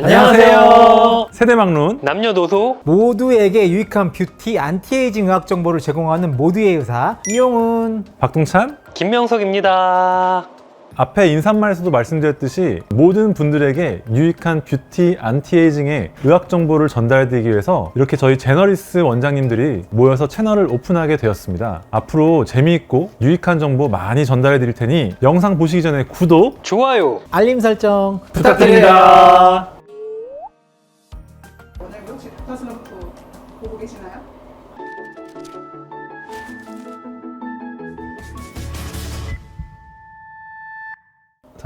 안녕하세요. 세대막론 남녀노소 모두에게 유익한 뷰티 안티에이징 의학 정보를 제공하는 모두의 의사 이용훈 박동찬 김명석입니다. 앞에 인사말에서도 말씀드렸듯이 모든 분들에게 유익한 뷰티 안티에이징의 의학 정보를 전달드리기 위해서 이렇게 저희 제너리스 원장님들이 모여서 채널을 오픈하게 되었습니다. 앞으로 재미있고 유익한 정보 많이 전달해 드릴 테니 영상 보시기 전에 구독 좋아요. 알림 설정 부탁드립니다.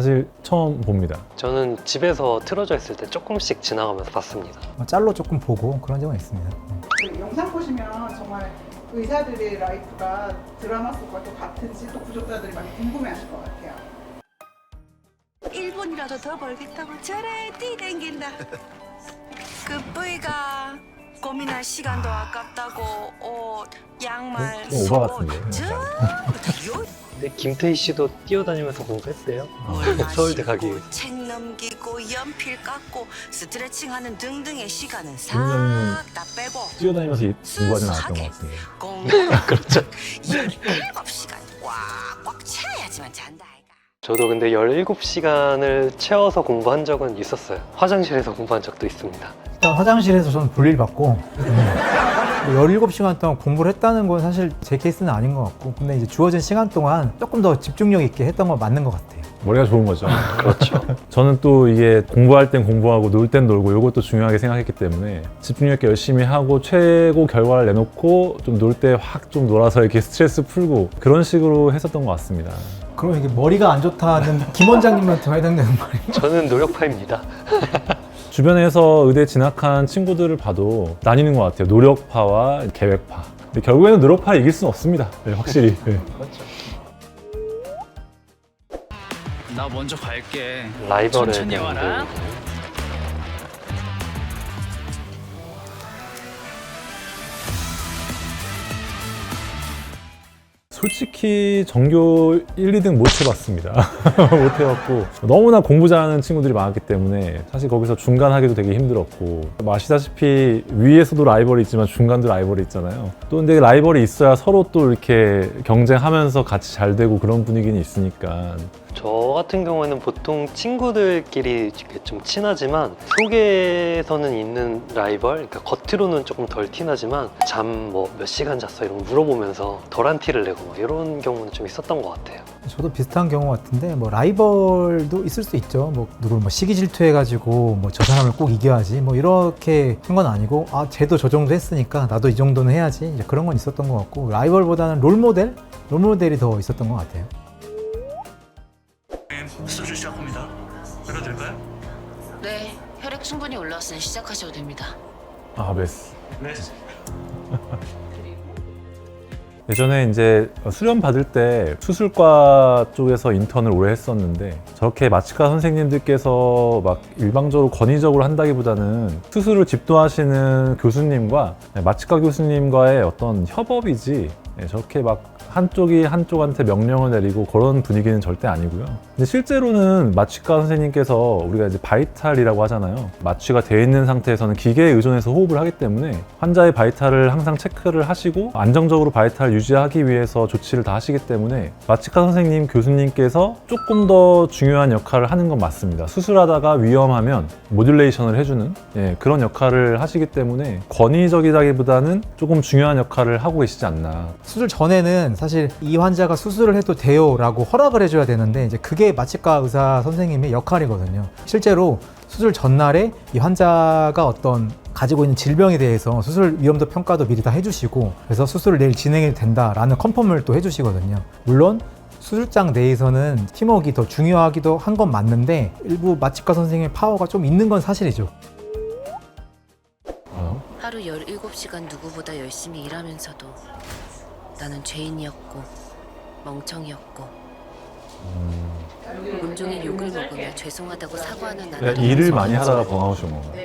사실 처음 봅니다. 저는 집에서 틀어져 있을 때 조금씩 지나가면서 봤습니다. 뭐 짤로 조금 보고 그런 적은 있습니다. 그 영상 보시면 정말 의사들의 라이프가 드라마 속과 또 같은지 또 구독자들이 많이 궁금해하실 것 같아요. 1분이라도 더 벌겠다고 저래 뛰댕긴다 그 부위가 고민할 시간도 아깝다고 옷, 양말, 좀 오바 같은데, 저 요- 근데 김태희 씨도 뛰어다니면서 공부했대요. 물 서울대 마시고, 가기. 책 넘기고 연필 깎고 스트레칭하는 등등의 시간은 싹 다 빼고 뛰어다니면서 공부하진 않았던 것 같습니다. 공부 그렇죠. 17시간 꽉꽉 채워야지만 잔다 아이가 저도 근데 17시간을 채워서 공부한 적은 있었어요. 화장실에서 공부한 적도 있습니다. 일단 화장실에서 저는 볼일 받고 음, 17시간 동안 공부를 했다는 건 사실 제 케이스는 아닌 것 같고 근데 이제 주어진 시간 동안 조금 더 집중력 있게 했던 건 맞는 것 같아요. 머리가 좋은 거죠. 그렇죠. 저는 또 이게 공부할 땐 공부하고 놀 땐 놀고 이것도 중요하게 생각했기 때문에 집중력 있게 열심히 하고 최고 결과를 내놓고 좀 놀 때 확 좀 놀아서 이렇게 스트레스 풀고 그런 식으로 했었던 것 같습니다. 그럼 이게 머리가 안 좋다는 김 원장님한테 해당되는 말이에요. 저는 노력파입니다. 주변에서 의대 진학한 친구들을 봐도 나뉘는 것 같아요. 노력파와 계획파. 근데 결국에는 노력파 이길 수는 없습니다. 네, 확실히. 네. 나 먼저 갈게. 라이벌에 천천히 와라. 그 솔직히 전교 1, 2등 못 해봤습니다. 못 해봤고 너무나 공부 잘하는 친구들이 많았기 때문에 사실 거기서 중간 하기도 되게 힘들었고 뭐 아시다시피 위에서도 라이벌이 있지만 중간도 라이벌이 있잖아요. 또 근데 라이벌이 있어야 서로 또 이렇게 경쟁하면서 같이 잘 되고 그런 분위기는 있으니까 저 같은 경우에는 보통 친구들끼리 좀 친하지만 속에서는 있는 라이벌, 그러니까 겉으로는 조금 덜 티나지만 잠 뭐 몇 시간 잤어 이런 거 물어보면서 덜한 티를 내고 막 이런 경우는 좀 있었던 것 같아요. 저도 비슷한 경우 같은데 뭐 라이벌도 있을 수 있죠. 뭐 누구를 뭐 시기 질투해가지고 뭐 저 사람을 꼭 이겨야지 뭐 이렇게 한 건 아니고 아 쟤도 저 정도 했으니까 나도 이 정도는 해야지 이제 그런 건 있었던 것 같고 라이벌보다는 롤 모델 롤 모델이 더 있었던 것 같아요. 충분히 올라왔으니 시작하셔도 됩니다. 아 메스. 네. 예전에 이제 수련 받을 때 수술과 쪽에서 인턴을 오래 했었는데 저렇게 마취과 선생님들께서 막 일방적으로 권위적으로 한다기보다는 수술을 집도하시는 교수님과 마취과 교수님과의 어떤 협업이지 예, 저렇게 막 한쪽이 한쪽한테 명령을 내리고 그런 분위기는 절대 아니고요. 근데 실제로는 마취과 선생님께서 우리가 이제 바이탈이라고 하잖아요. 마취가 되어 있는 상태에서는 기계에 의존해서 호흡을 하기 때문에 환자의 바이탈을 항상 체크를 하시고 안정적으로 바이탈을 유지하기 위해서 조치를 다 하시기 때문에 마취과 선생님 교수님께서 조금 더 중요한 역할을 하는 건 맞습니다. 수술하다가 위험하면 모듈레이션을 해주는 예, 그런 역할을 하시기 때문에 권위적이라기보다는 조금 중요한 역할을 하고 계시지 않나 수술 전에는 사실 이 환자가 수술을 해도 돼요라고 허락을 해줘야 되는데 이제 그게 마취과 의사 선생님의 역할이거든요. 실제로 수술 전날에 이 환자가 어떤 가지고 있는 질병에 대해서 수술 위험도 평가도 미리 다 해주시고 그래서 수술을 내일 진행해도 된다라는 컨펌을 또 해주시거든요. 물론 수술장 내에서는 팀워크가 더 중요하기도 한 건 맞는데 일부 마취과 선생님의 파워가 좀 있는 건 사실이죠. 어? 하루 17시간 누구보다 열심히 일하면서도 나는 죄인이었고 멍청이었고 온종일 욕을 먹으며 죄송하다고 사과하는 네, 일을 많이 하다가 번아웃이 온 건가요?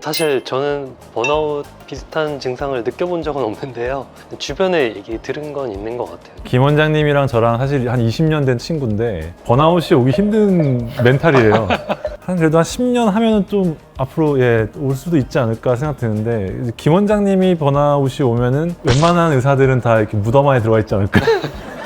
사실 저는 번아웃 비슷한 증상을 느껴본 적은 없는데요. 주변에 얘기 들은 건 있는 것 같아요. 김 원장님이랑 저랑 사실 한 20년 된 친구인데 번아웃이 오기 힘든 멘탈이래요. 한 그래도 한 10년 하면은 좀 앞으로 예, 올 수도 있지 않을까 생각되는데 김 원장님이 번아웃이 오면은 웬만한 의사들은 다 이렇게 무덤 안에 들어가 있지 않을까.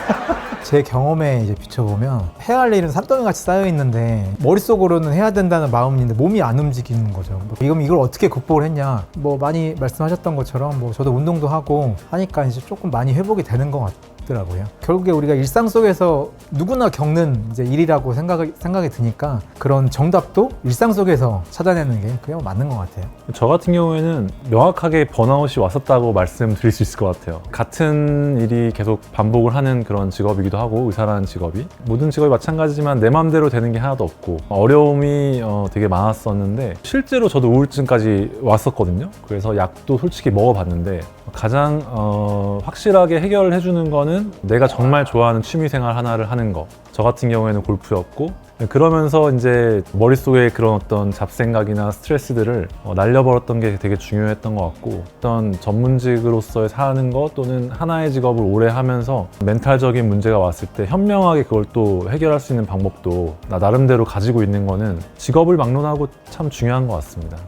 제 경험에 이제 비춰보면 해야 할 일은 산더미 같이 쌓여 있는데 머릿속으로는 해야 된다는 마음인데 몸이 안 움직이는 거죠. 뭐 이건 이걸 어떻게 극복을 했냐? 뭐 많이 말씀하셨던 것처럼 뭐 저도 운동도 하고 하니까 이제 조금 많이 회복이 되는 것 같 더라고요. 결국에 우리가 일상 속에서 누구나 겪는 이제 일이라고 생각이 생각이 드니까 그런 정답도 일상 속에서 찾아내는 게 그냥 맞는 것 같아요. 저 같은 경우에는 명확하게 번아웃이 왔었다고 말씀드릴 수 있을 것 같아요. 같은 일이 계속 반복을 하는 그런 직업이기도 하고 의사라는 직업이 모든 직업이 마찬가지지만 내 마음대로 되는 게 하나도 없고 어려움이 어, 되게 많았었는데 실제로 저도 우울증까지 왔었거든요. 그래서 약도 솔직히 먹어봤는데 가장 어, 확실하게 해결해 주는 거는 내가 정말 좋아하는 취미 생활 하나를 하는 거. 저 같은 경우에는 골프였고 그러면서 이제 머릿속에 그런 어떤 잡생각이나 스트레스들을 어, 날려버렸던 게 되게 중요했던 것 같고 어떤 전문직으로서의 사는 것 또는 하나의 직업을 오래 하면서 멘탈적인 문제가 왔을 때 현명하게 그걸 또 해결할 수 있는 방법도 나 나름대로 가지고 있는 거는 직업을 막론하고 참 중요한 것 같습니다.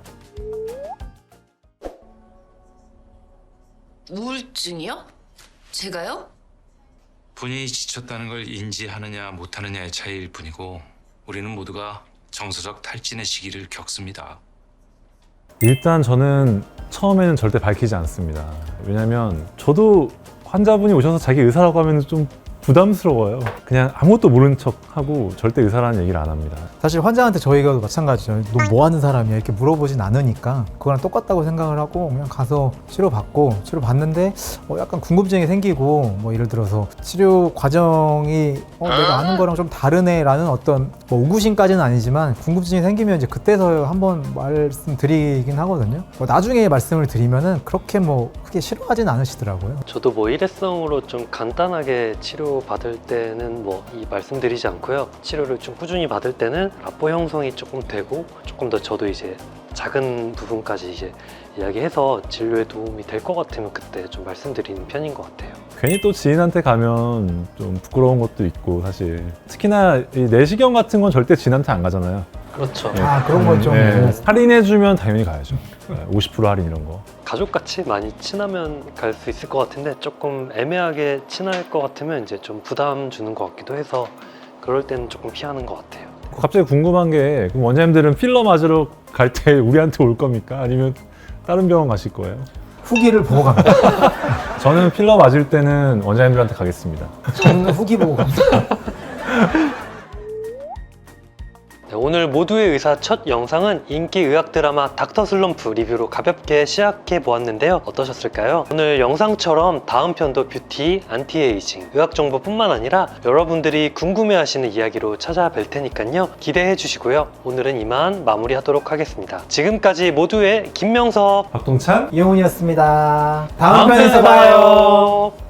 우울증이요? 제가요? 본인이 지쳤다는 걸 인지하느냐 못하느냐의 차이일 뿐이고 우리는 모두가 정서적 탈진의 시기를 겪습니다. 일단 저는 처음에는 절대 밝히지 않습니다. 왜냐면 저도 환자분이 오셔서 자기 의사라고 하면 좀 부담스러워요. 그냥 아무것도 모른 척 하고 절대 의사라는 얘기를 안 합니다. 사실 환자한테 저희가 마찬가지죠. 너 뭐 하는 사람이야? 이렇게 물어보진 않으니까 그거랑 똑같다고 생각을 하고 그냥 가서 치료받고 치료받는데 어, 약간 궁금증이 생기고 뭐 예를 들어서 치료 과정이 어, 내가 아는 거랑 좀 다르네라는 어떤 뭐 우구심까지는 아니지만 궁금증이 생기면 이제 그때서 한번 말씀드리긴 하거든요. 뭐 나중에 말씀을 드리면은 그렇게 뭐 크게 싫어하진 않으시더라고요. 저도 뭐 일회성으로 좀 간단하게 치료 받을 때는 뭐 이 말씀드리지 않고요. 치료를 좀 꾸준히 받을 때는 라포 형성이 조금 되고 조금 더 저도 이제 작은 부분까지 이제 이야기해서 진료에 도움이 될 것 같으면 그때 좀 말씀드리는 편인 것 같아요. 괜히 또 지인한테 가면 좀 부끄러운 것도 있고 사실 특히나 이 내시경 같은 건 절대 지인한테 안 가잖아요. 그렇죠. 아 그런 건 좀. 네. 할인해주면 당연히 가야죠. 네, 50% 할인 이런 거. 가족같이 많이 친하면 갈 수 있을 것 같은데 조금 애매하게 친할 것 같으면 이제 좀 부담 주는 것 같기도 해서 그럴 때는 조금 피하는 것 같아요. 갑자기 궁금한 게 그럼 원장님들은 필러 맞으러 갈 때 우리한테 올 겁니까? 아니면 다른 병원 가실 거예요? 후기를 보고 갑니다. 저는 필러 맞을 때는 원장님들한테 가겠습니다. 저는 후기 보고 갑니다. 네, 오늘 모두의 의사 첫 영상은 인기 의학 드라마 닥터 슬럼프 리뷰로 가볍게 시작해 보았는데요. 어떠셨을까요? 오늘 영상처럼 다음 편도 뷰티, 안티에이징, 의학 정보뿐만 아니라 여러분들이 궁금해하시는 이야기로 찾아뵐 테니까요. 기대해 주시고요. 오늘은 이만 마무리하도록 하겠습니다. 지금까지 모두의 김명섭 박동찬 이용훈이었습니다. 다음, 다음 편에서 봐요.